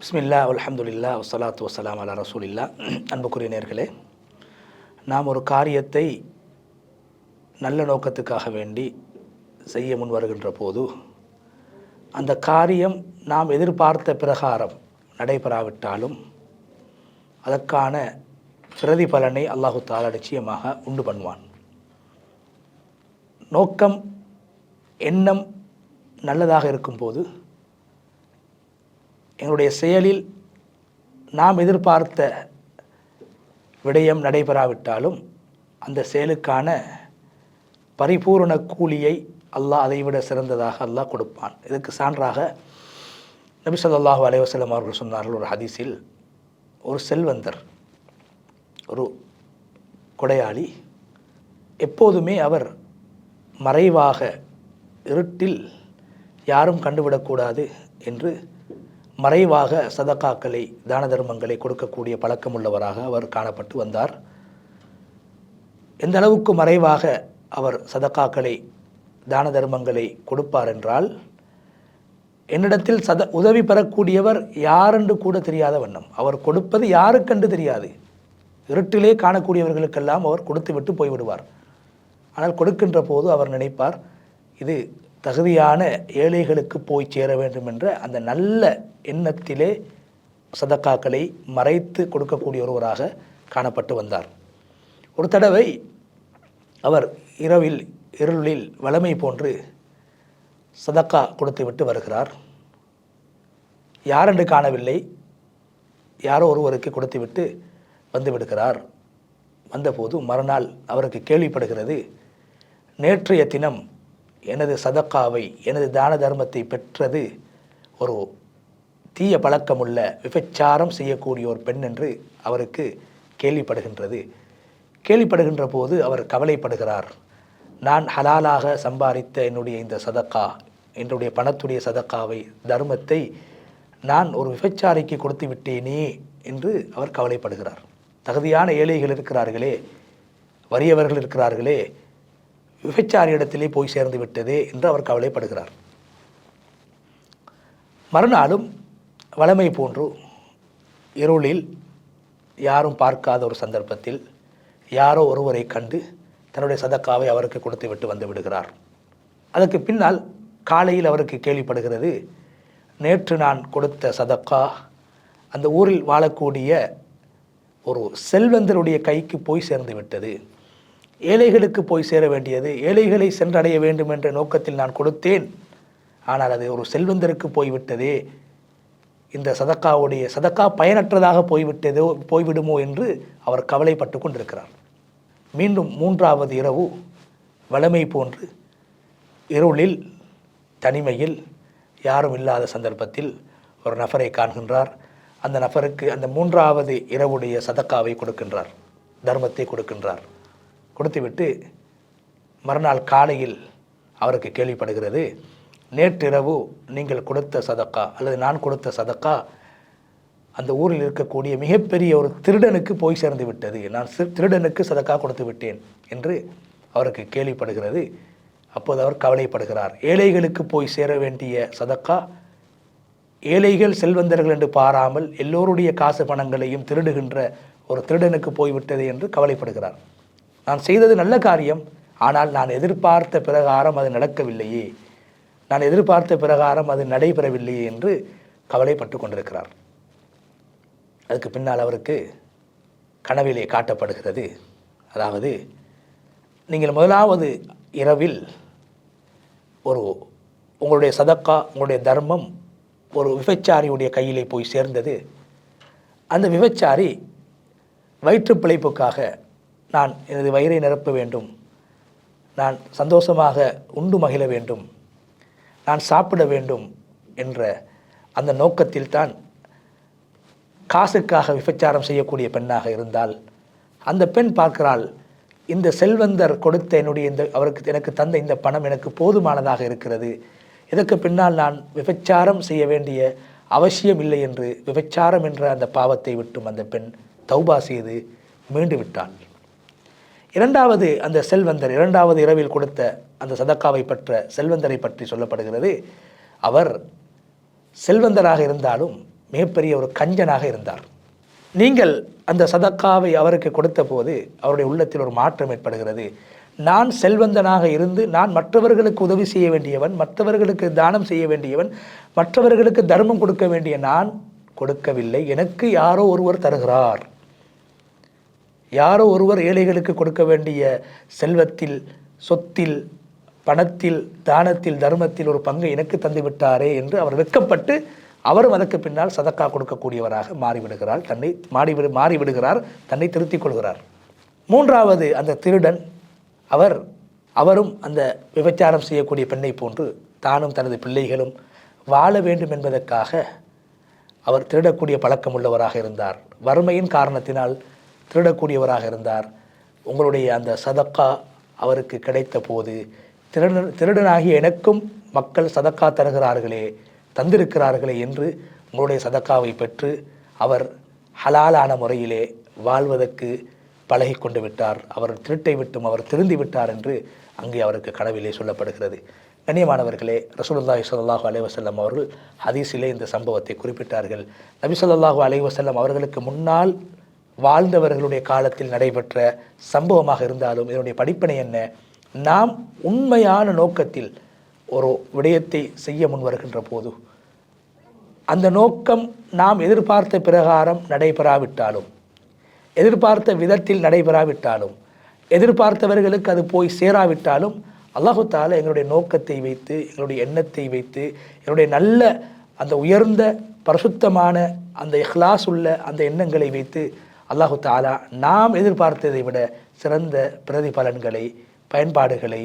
பிஸ்மில்லா அலமதுல்லா வசலாத்து வசலாம் அலா ரசூலில்லா அன்புக்குரிய நேர்களே நாம் ஒரு காரியத்தை நல்ல நோக்கத்துக்காக வேண்டி செய்ய முன் வருகின்ற போது அந்த காரியம் நாம் எதிர்பார்த்த பிரகாரம் நடைபெறாவிட்டாலும் அதற்கான பிரதிபலனை அல்லாஹு தாலா நிச்சயமாக உண்டு பண்ணுவான். நோக்கம் எண்ணம் நல்லதாக இருக்கும்போது எங்களுடைய செயலில் நாம் எதிர்பார்த்த விடயம் நடைபெறாவிட்டாலும் அந்த செயலுக்கான பரிபூரண கூலியை அல்லாஹ் அதைவிட சிறந்ததாக அல்லாஹ் கொடுப்பான். இதற்கு சான்றாக நபி சொல்லாஹு அலைஹி அவர்கள் சொன்னார்கள் ஒரு ஹதீஸில் ஒரு செல்வந்தர் ஒரு கொடையாளி எப்போதுமே அவர் மறைவாக இருட்டில் யாரும் கண்டுவிடக்கூடாது என்று மறைவாக சதக்காக்களை தான தர்மங்களை கொடுக்கக்கூடிய பழக்கமுள்ளவராக அவர் காணப்பட்டு வந்தார். எந்த அளவுக்கு மறைவாக அவர் சதக்காக்களை தான தர்மங்களை கொடுப்பார் என்றால் என்னிடத்தில் சத உதவி பெறக்கூடியவர் யாரென்று கூட தெரியாத வண்ணம். அவர் கொடுப்பது யாருக்கென்று தெரியாது. இருட்டிலே காணக்கூடியவர்களுக்கெல்லாம் அவர் கொடுத்து விட்டு போய்விடுவார். ஆனால் கொடுக்கின்ற போது அவர் நினைப்பார் இது தகுதியான ஏழைகளுக்கு போய் சேர வேண்டும் என்ற அந்த நல்ல எண்ணத்திலே சதக்காக்களை மறைத்து கொடுக்கக்கூடிய ஒருவராக காணப்பட்டு வந்தார். ஒரு தடவை அவர் இரவில் இருளில் வளமை போன்று சதக்கா கொடுத்து விட்டு வருகிறார். யாரென்று காணவில்லை. யாரோ ஒருவருக்கு கொடுத்துவிட்டு வந்து விடுகிறார். வந்தபோது மறுநாள் அவருக்கு கேள்விப்படுகிறது. நேற்றைய தினம் எனது சதக்காவை எனது தான தர்மத்தை பெற்றது ஒரு தீய பழக்கமுள்ள விபச்சாரம் செய்யக்கூடிய ஒரு பெண் என்று அவருக்கு கேள்விப்படுகின்றது. கேள்விப்படுகின்ற போது அவர் கவலைப்படுகிறார். நான் ஹலாலாக சம்பாதித்த என்னுடைய இந்த சதக்கா என்னுடைய பணத்துடைய சதக்காவை தர்மத்தை நான் ஒரு விபச்சாரிக்கு கொடுத்து விட்டேனே என்று அவர் கவலைப்படுகிறார். தகுதியான ஏழைகள் இருக்கிறார்களே வறியவர்கள் இருக்கிறார்களே விபச்சாரியிடத்திலே போய் சேர்ந்து விட்டதே என்று அவர் கவலைப்படுகிறார். மறுநாளும் வளமை போன்று இருளில் யாரும் பார்க்காத ஒரு சந்தர்ப்பத்தில் யாரோ ஒருவரை கண்டு தன்னுடைய சதக்காவை அவருக்கு கொடுத்து விட்டு வந்து விடுகிறார். அதற்கு பின்னால் காலையில் அவருக்கு கேள்விப்படுகிறது நேற்று நான் கொடுத்த சதக்கா அந்த ஊரில் வாழக்கூடிய ஒரு செல்வந்தருடைய கைக்கு போய் சேர்ந்து விட்டது. ஏழைகளுக்கு போய் சேர வேண்டியது ஏழைகளை சென்றடைய வேண்டும் என்ற நோக்கத்தில் நான் கொடுத்தேன். ஆனால் அது ஒரு செல்வந்தருக்கு போய்விட்டதே. இந்த சதக்காவுடைய சதக்கா பயனற்றதாக போய்விட்டதோ போய்விடுமோ என்று அவர் கவலைப்பட்டு கொண்டிருக்கிறார். மீண்டும் மூன்றாவது இரவு வளமை போன்று இருளில் தனிமையில் யாரும் இல்லாத சந்தர்ப்பத்தில் ஒரு நபரை காண்கின்றார். அந்த நபருக்கு அந்த மூன்றாவது இரவுடைய சதக்காவை கொடுக்கின்றார் தர்மத்தை கொடுக்கின்றார். கொடுத்துவிட்டு மறுநாள் காலையில் அவருக்கு கேள்விப்படுகிறது நேற்றிரவு நீங்கள் கொடுத்த சதக்கா அல்லது நான் கொடுத்த சதக்கா அந்த ஊரில் இருக்கக்கூடிய மிகப்பெரிய ஒரு திருடனுக்கு போய் சேர்ந்து விட்டது. நான் திருடனுக்கு சதக்கா கொடுத்து விட்டேன் என்று அவருக்கு கேள்விப்படுகிறது. அப்போது அவர் கவலைப்படுகிறார். ஏழைகளுக்கு போய் சேர வேண்டிய சதக்கா ஏழைகள் செல்வந்தர்கள் என்று பாராமல் எல்லோருடைய காசு பணங்களையும் திருடுகின்ற ஒரு திருடனுக்கு போய்விட்டது என்று கவலைப்படுகிறார். நான் செய்தது நல்ல காரியம் ஆனால் நான் எதிர்பார்த்த பிரகாரம் அது நடக்கவில்லையே. நான் எதிர்பார்த்த பிரகாரம் அது நடைபெறவில்லையே என்று கவலைப்பட்டு கொண்டிருக்கிறார். அதுக்கு பின்னால் அவருக்கு கனவிலே காட்டப்படுகிறது. அதாவது நீங்கள் முதலாவது இரவில் ஒரு உங்களுடைய சதக்கா உங்களுடைய தர்மம் ஒரு விபச்சாரியுடைய கையிலே போய் சேர்ந்தது. அந்த விபச்சாரி வயிற்று பிழைப்புக்காக நான் எனது வயிறை நிரப்ப வேண்டும். நான் சந்தோஷமாக உண்டு மகிழ வேண்டும். நான் சாப்பிட வேண்டும் என்ற அந்த நோக்கத்தில் தான் காசுக்காக விபச்சாரம் செய்யக்கூடிய பெண்ணாக இருந்தால் அந்த பெண் பார்க்கிறாள் இந்த செல்வந்தர் கொடுத்த என்னுடைய இந்த அவருக்கு எனக்கு தந்த இந்த பணம் எனக்கு போதுமானதாக இருக்கிறது. இதற்கு பின்னால் நான் விபச்சாரம் செய்ய வேண்டிய அவசியம் இல்லை என்று விபச்சாரம் என்ற அந்த பாவத்தை விட்டும் அந்த பெண் தௌபா செய்து மீண்டு விட்டாள். இரண்டாவது அந்த செல்வந்தர் இரண்டாவது இரவில் கொடுத்த அந்த சதக்காவை பெற்ற செல்வந்தரை பற்றி சொல்லப்படுகிறது. அவர் செல்வந்தராக இருந்தாலும் மிகப்பெரிய ஒரு கஞ்சனாக இருந்தார். நீங்கள் அந்த சதக்காவை அவருக்கு கொடுத்த போது அவருடைய உள்ளத்தில் ஒரு மாற்றம் ஏற்படுகிறது. நான் செல்வந்தனாக இருந்து நான் மற்றவர்களுக்கு உதவி செய்ய வேண்டியவன் மற்றவர்களுக்கு தானம் செய்ய வேண்டியவன் மற்றவர்களுக்கு தர்மம் கொடுக்க வேண்டிய நான் கொடுக்கவில்லை. எனக்கு யாரோ ஒருவர் தருகிறார். யாரோ ஒருவர் ஏழைகளுக்கு கொடுக்க வேண்டிய செல்வத்தில் சொத்தில் பணத்தில் தானத்தில் தர்மத்தில் ஒரு பங்கை எனக்கு தந்துவிட்டாரே என்று அவர் வெட்கப்பட்டு அவரும் அதற்கு பின்னால் சதக்கா கொடுக்கக்கூடியவராக மாறிவிடுகிறார். தன்னை மாறிவிடு மாறிவிடுகிறார். தன்னை திருத்திக் கொள்கிறார். மூன்றாவது அந்த திருடன் அவர் அவரும் அந்த விபச்சாரம் செய்யக்கூடிய பெண்ணை போன்று தானும் தனது பிள்ளைகளும் வாழ வேண்டும் என்பதற்காக அவர் திருடக்கூடிய பழக்கம் உள்ளவராக இருந்தார். வறுமையின் காரணத்தினால் திருடக்கூடியவராக இருந்தார். உங்களுடைய அந்த சதக்கா அவருக்கு கிடைத்த போது திருடன் திருடனாகிய எனக்கும் மக்கள் சதக்கா தருகிறார்களே தந்திருக்கிறார்களே என்று உங்களுடைய சதக்காவை பெற்று அவர் ஹலாலான முறையிலே வாழ்வதற்கு பழகி கொண்டு விட்டார். அவர் திருட்டை விட்டும் அவர் திருந்தி விட்டார் என்று அங்கே அவருக்கு கனவிலே சொல்லப்படுகிறது. கண்ணியமானவர்களே ரசூலுல்லாஹி சொல்லாஹு அலைவசல்லம் அவர்கள் ஹதீஸிலே இந்த சம்பவத்தை குறிப்பிட்டார்கள். நபி சொல்லாஹு அலைவசல்லம் அவர்களுக்கு முன்னால் வாழ்ந்தவர்களுடைய காலத்தில் நடைபெற்ற சம்பவமாக இருந்தாலும் இதனுடைய படிப்பினை என்ன? நாம் உண்மையான நோக்கத்தில் ஒரு விடயத்தை செய்ய முன் வருகின்ற போது அந்த நோக்கம் நாம் எதிர்பார்த்த பிரகாரம் நடைபெறாவிட்டாலும் எதிர்பார்த்த விதத்தில் நடைபெறாவிட்டாலும் எதிர்பார்த்தவர்களுக்கு அது போய் சேராவிட்டாலும் அல்லாஹு தால எங்களுடைய நோக்கத்தை வைத்து எங்களுடைய எண்ணத்தை வைத்து எங்களுடைய நல்ல அந்த உயர்ந்த பரிசுத்தமான அந்த இஹ்லாஸ் உள்ள அந்த எண்ணங்களை வைத்து அல்லாஹு தாலா நாம் எதிர்பார்த்ததை விட சிறந்த பிரதிபலன்களை பயன்பாடுகளை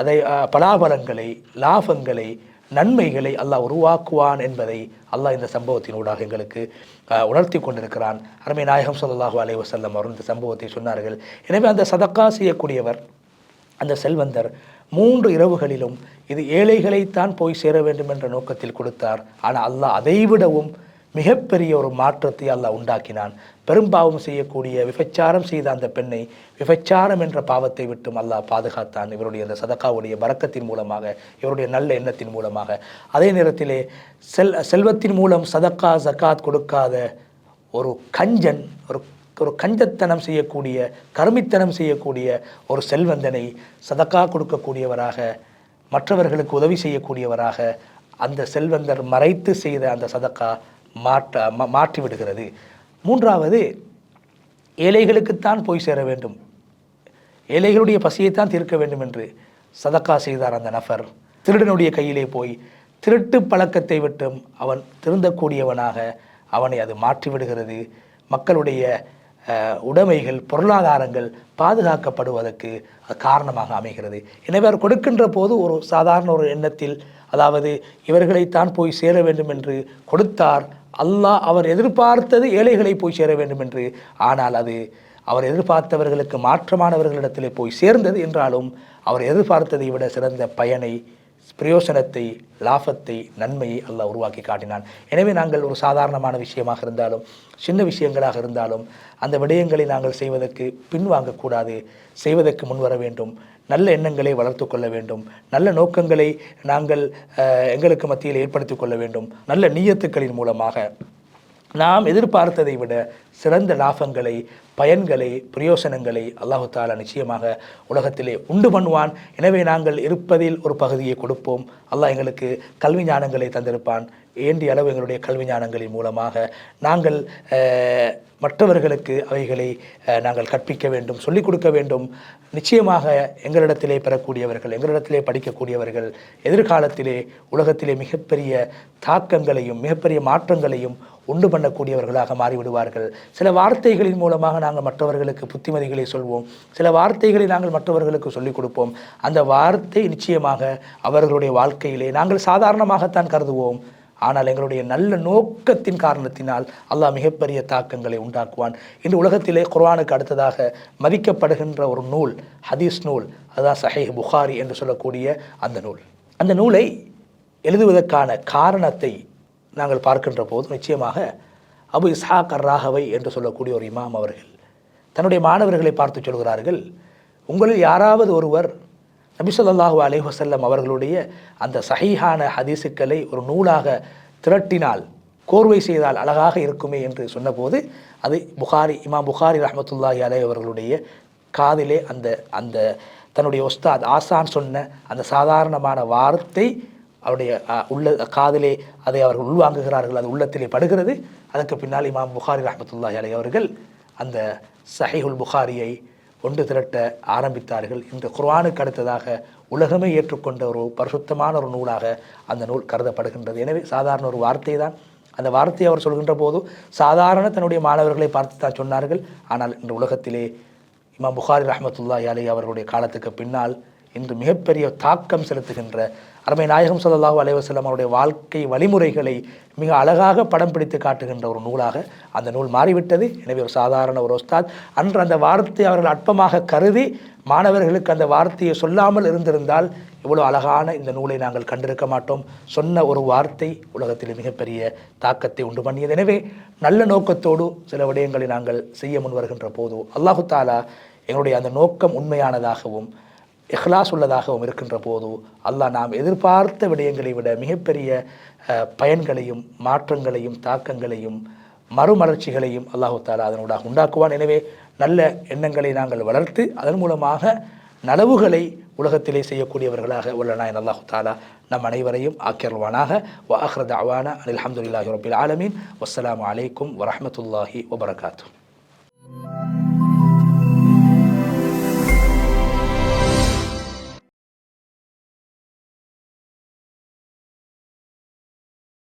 அதை பலாபலங்களை பலாபலன்களை லாபங்களை நன்மைகளை அல்லாஹ் உருவாக்குவான் என்பதை அல்லாஹ் இந்த சம்பவத்தினூடாக எங்களுக்கு உணர்த்தி கொண்டிருக்கிறான். அருமை நாயகம் சொல்லாஹு அலைஹி வசல்லம் அவர் இந்த சம்பவத்தை சொன்னார்கள். எனவே அந்த சதக்கா செய்யக்கூடியவர் அந்த செல்வந்தர் மூன்று இரவுகளிலும் இது ஏழைகளைத்தான் போய் சேர வேண்டும் என்ற நோக்கத்தில் கொடுத்தார். ஆனால் அல்லாஹ் அதைவிடவும் மிகப்பெரிய ஒரு மாற்றத்தை அல்லாஹ் உண்டாக்கினான். பெரும்பாவம் செய்யக்கூடிய விபச்சாரம் செய்த அந்த பெண்ணை விபச்சாரம் என்ற பாவத்தை விட்டும் அல்லாஹ் பாதுகாத்தான். இவருடைய அந்த சதக்காவுடைய வரக்கத்தின் மூலமாக இவருடைய நல்ல எண்ணத்தின் மூலமாக. அதே நேரத்திலே செல் செல்வத்தின் மூலம் சதக்கா ஜக்காத் கொடுக்காத ஒரு கஞ்சன் ஒரு ஒரு கஞ்சத்தனம் செய்யக்கூடிய கருமித்தனம் செய்யக்கூடிய ஒரு செல்வந்தனை சதக்கா கொடுக்கக்கூடியவராக மற்றவர்களுக்கு உதவி செய்யக்கூடியவராக அந்த செல்வந்தர் மறைத்து செய்த அந்த சதக்கா மாற்ற மா- மாற்றி விடுகிறது. மூன்றாவது ஏழைகளுக்குத்தான் போய் சேர வேண்டும். ஏழைகளுடைய பசியைத்தான் தீர்க்க வேண்டும் என்று சதக்கா செய்தார் அந்த நபர். திருடனுடைய கையிலே போய் திருட்டு பழக்கத்தை விட்டும் அவன் திருந்தக்கூடியவனாக அவனை அது மாற்றி விடுகிறது. மக்களுடைய உடைமைகள் பொருளாதாரங்கள் பாதுகாக்கப்படுவதற்கு அது காரணமாக அமைகிறது. எனவே அவர் கொடுக்கின்ற போது ஒரு சாதாரண ஒரு எண்ணத்தில் அதாவது இவர்களைத்தான் போய் சேர வேண்டும் என்று கொடுத்தார். அல்லாஹ் அவர் எதிர்பார்த்தது ஏழைகளை போய் சேர வேண்டும் என்று. ஆனால் அது அவர் எதிர்பார்த்தவர்களுக்கு மாற்றமானவர்களிடத்திலே போய் சேர்ந்தது என்றாலும் அவர் எதிர்பார்த்ததை விட சிறந்த பயனை பிரயோசனத்தை லாபத்தை நன்மையை அல்லாஹ் உருவாக்கி காட்டினான். எனவே நாங்கள் ஒரு சாதாரணமான விஷயமாக இருந்தாலும் சின்ன விஷயங்களாக இருந்தாலும் அந்த விடயங்களை நாங்கள் செய்வதற்கு பின்வாங்கக்கூடாது. செய்வதற்கு முன்வர வேண்டும். நல்ல எண்ணங்களை வளர்த்து கொள்ள வேண்டும். நல்ல நோக்கங்களை நாங்கள் எங்களுக்கு மத்தியில் ஏற்படுத்தி கொள்ள வேண்டும். நல்ல நீயத்துக்களின் மூலமாக. நாம் எதிர்பார்த்ததை விட சிறந்த லாபங்களை பயன்களை பிரயோசனங்களை அல்லாஹு தாலா நிச்சயமாக உலகத்திலே உண்டு பண்ணுவான். எனவே நாங்கள் இருப்பதில் ஒரு பகுதியை கொடுப்போம். அல்லாஹ் எங்களுக்கு கல்வி ஞானங்களை தந்திருப்பான். ஏண்டிய அளவு எங்களுடைய கல்வி ஞானங்களின் மூலமாக நாங்கள் மற்றவர்களுக்கு அவைகளை நாங்கள் கற்பிக்க வேண்டும் சொல்லிக் கொடுக்க வேண்டும். நிச்சயமாக எங்களிடத்திலே பெறக்கூடியவர்கள் எங்களிடத்திலே படிக்கக்கூடியவர்கள் எதிர்காலத்திலே உலகத்திலே மிகப்பெரிய தாக்கங்களையும் மிகப்பெரிய மாற்றங்களையும் உண்டு பண்ணக்கூடியவர்களாக மாறிவிடுவார்கள். சில வார்த்தைகளின் மூலமாக நாங்கள் மற்றவர்களுக்கு புத்திமதிகளை சொல்வோம். சில வார்த்தைகளை நாங்கள் மற்றவர்களுக்கு சொல்லிக் கொடுப்போம். அந்த வார்த்தை நிச்சயமாக அவர்களுடைய வாழ்க்கையிலே நாங்கள் சாதாரணமாகத்தான் கருதுவோம். ஆனால் எங்களுடைய நல்ல நோக்கத்தின் காரணத்தினால் அல்லாஹ் மிகப்பெரிய தாக்கங்களை உண்டாக்குவான். இன்று உலகத்திலே குர்ஆனுக்கு அடுத்ததாக மதிக்கப்படுகின்ற ஒரு நூல் ஹதீஸ் நூல் அதுதான் சஹேஹ் புகாரி என்று சொல்லக்கூடிய அந்த நூல். அந்த நூலை எழுதுவதற்கான காரணத்தை நாங்கள் பார்க்கின்ற போது நிச்சயமாக அபு இஸ்ஹாக் ராகவை என்று சொல்லக்கூடிய ஒரு இமாம் அவர்கள் தன்னுடைய மாணவர்களை பார்த்து சொல்கிறார்கள் உங்களில் யாராவது ஒருவர் நபிசல்லாஹு அலைஹசல்லம் அவர்களுடைய அந்த சஹீஹான ஹதீஸுக்களை ஒரு நூலாக திரட்டினால் கோர்வை செய்தால் அழகாக இருக்குமே என்று சொன்னபோது அது புகாரி இமாம் புகாரி ரஹமத்துல்லாஹி அலை அவர்களுடைய காதிலே அந்த அந்த தன்னுடைய ஒஸ்தாத் ஆசான் சொன்ன அந்த சாதாரணமான வார்த்தை அவருடைய உள்ள காதிலே அதை அவர்கள் உள்வாங்குகிறார்கள் அது உள்ளத்திலே படுகிறது. அதற்கு பின்னால் இமாம் புகாரி ரஹமத்துல்லாஹி அலை அவர்கள் அந்த சஹீஹுல் புகாரியை ஒன்று திரட்ட ஆரம்பித்தார்கள். இந்த குர்ஆனுக்கு அடுத்ததாக உலகமே ஏற்றுக்கொண்ட ஒரு பரிசுத்தமான ஒரு நூலாக அந்த நூல் கருதப்படுகின்றது. எனவே சாதாரண ஒரு வார்த்தை தான் அந்த வார்த்தையை அவர் சொல்கின்ற போது சாதாரண தன்னுடைய மாணவர்களை பார்த்து தான் சொன்னார்கள். ஆனால் இந்த உலகத்திலே இமாம் புகாரி ரஹமத்துல்லாஹி அலி அவர்களுடைய காலத்துக்கு பின்னால் இன்று மிகப்பெரிய தாக்கம் செலுத்துகின்ற அருமை நாயகம் ஸல்லல்லாஹு அலைவசல்லம் அவருடைய வாழ்க்கை வழிமுறைகளை மிக அழகாக படம் பிடித்து காட்டுகின்ற ஒரு நூலாக அந்த நூல் மாறிவிட்டது. எனவே ஒரு சாதாரண ஒரு உஸ்தாத் அன்று அந்த வார்த்தை அவர்கள் அற்பமாக கருதி மாணவர்களுக்கு அந்த வார்த்தையை சொல்லாமல் இருந்திருந்தால் இவ்வளோ அழகான இந்த நூலை நாங்கள் கண்டிருக்க மாட்டோம். சொன்ன ஒரு வார்த்தை உலகத்தில் மிகப்பெரிய தாக்கத்தை உண்டு பண்ணியது. எனவே நல்ல நோக்கத்தோடு சில விடயங்களை நாங்கள் செய்ய முன் வருகின்ற போது அல்லாஹு தாலா எங்களுடைய அந்த நோக்கம் உண்மையானதாகவும் இஹ்லாஸ் உள்ளதாகவும் இருக்கின்ற போது அல்லாஹ் நாம் எதிர்பார்த்த விடயங்களை விட மிகப்பெரிய பயன்களையும் மாற்றங்களையும் தாக்கங்களையும் மறுமலர்ச்சிகளையும் அல்லாஹு தாலா அதனூடாக உண்டாக்குவான். எனவே நல்ல எண்ணங்களை நாங்கள் வளர்த்து அதன் மூலமாக நலவுகளை உலகத்திலே செய்யக்கூடியவர்களாக உள்ள நாயன் அல்லாஹு தாலா நம் அனைவரையும் ஆக்கியல்வானாக வ அஹ்ரத் அவானா அனில் அஹமதுல்லாஹி ரபில் ஆலமீன். வஸ்ஸலாமு அலைக்கும் வரமத்துல்லாஹி வபரகாத்து